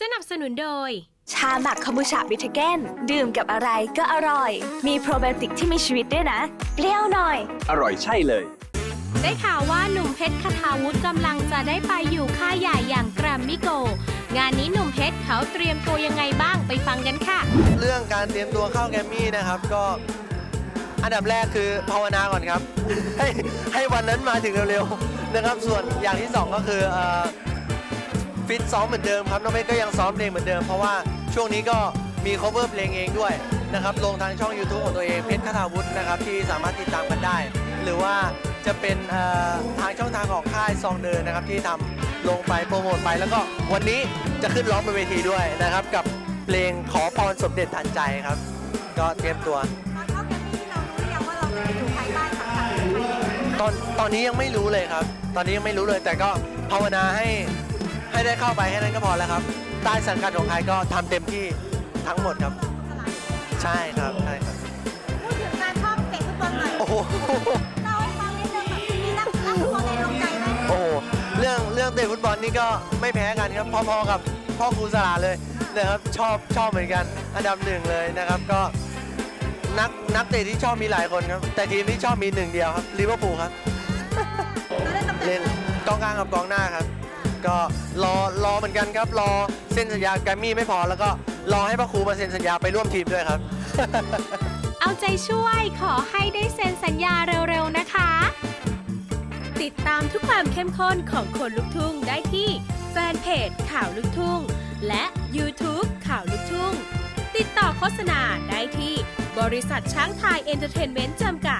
สนับสนุนโดย ชาหมักคอมบูชาบิทเกนดื่มกับอะไรก็อร่อย มีโปรไบโอติกที่มีชีวิตด้วยนะ เปรี้ยวหน่อย อร่อยใช่เลย ได้ข่าวว่าหนุ่มเพชรคทาวุฒิกำลังจะได้ไปอยู่ค่ายใหญ่อย่างแกรมมิโก งานนี้หนุ่มเพชรเขาเตรียมตัวยังไงบ้างไปฟังกันค่ะ เรื่องการเตรียมตัวเข้าแกรมมี่นะครับก็อันดับแรกคือภาวนาก่อนครับ ให้ให้วันนั้นมาถึงเร็วๆนะครับ ส่วนอย่างที่สองก็คือเอ่อ ฟิตซ้อมเหมือนเดิมครับน้องเมฆก็ยังซ้อมเพลงเหมือนเดิมเพราะว่าช่วงนี้ก็มี cover เพลงเองด้วยนะครับลงทางช่อง YouTube ของตัวเองเพชรคาถาวุฒินะครับที่สามารถติดตามกันได้ หรือว่าจะเป็นเอ่อทางช่องทางของค่ายซองเดินนะครับที่ทำลงไปโปรโมทไป แล้วก็วันนี้จะขึ้นร้องบนเวทีด้วยนะครับ กับเพลงขอพรสมเด็จทันใจครับ ก็เตรียมตัว ตอนตอนนี้ยังไม่รู้เลยครับ ตอนนี้ยังไม่รู้เลยแต่ก็ภาวนาให้ ให้ได้เข้าไปแค่นั้นก็พอแล้วครับ ใต้สังกัดของใครก็ทำเต็มที่ทั้งหมดครับ ใช่ครับใช่ครับพูดถึงการชอบเตะฟุตบอลหน่อยโอ้โหเราให้ฟังนิดนึงแบบมีนักนักฟุตบอลในดวงใจไหมโอ้โหเรื่องเรื่องเตะฟุตบอลนี่ก็ไม่แพ้กันครับพอๆกับพ่อครูสลาเลยนะครับชอบชอบเหมือนกัน อันดับหนึ่งเลยนะครับก็นักนักเตะที่ชอบมีหลายคนครับ แต่ทีมที่ชอบมีหนึ่งเดียวครับลิเวอร์พูลครับเราได้ตำแหน่เล่งนกองกลางกับกองหน้าครับ ก็รอรอเหมือนกันครับ รอเซ็นสัญญาแกรมมี่ไม่พอ แล้วก็รอให้พระครูมาเซ็นสัญญาไปร่วมทีมด้วยครับ เอาใจช่วยขอให้ได้เซ็นสัญญาเร็วๆนะคะ ติดตามทุกความเข้มข้นของคนลุกทุ่งได้ที่แฟนเพจข่าวลุกทุ่ง และ YouTube ข่าวลุกทุ่ง ติดต่อโฆษณาได้ที่บริษัทช้างไทยเอนเตอร์เทนเมนต์จำกัด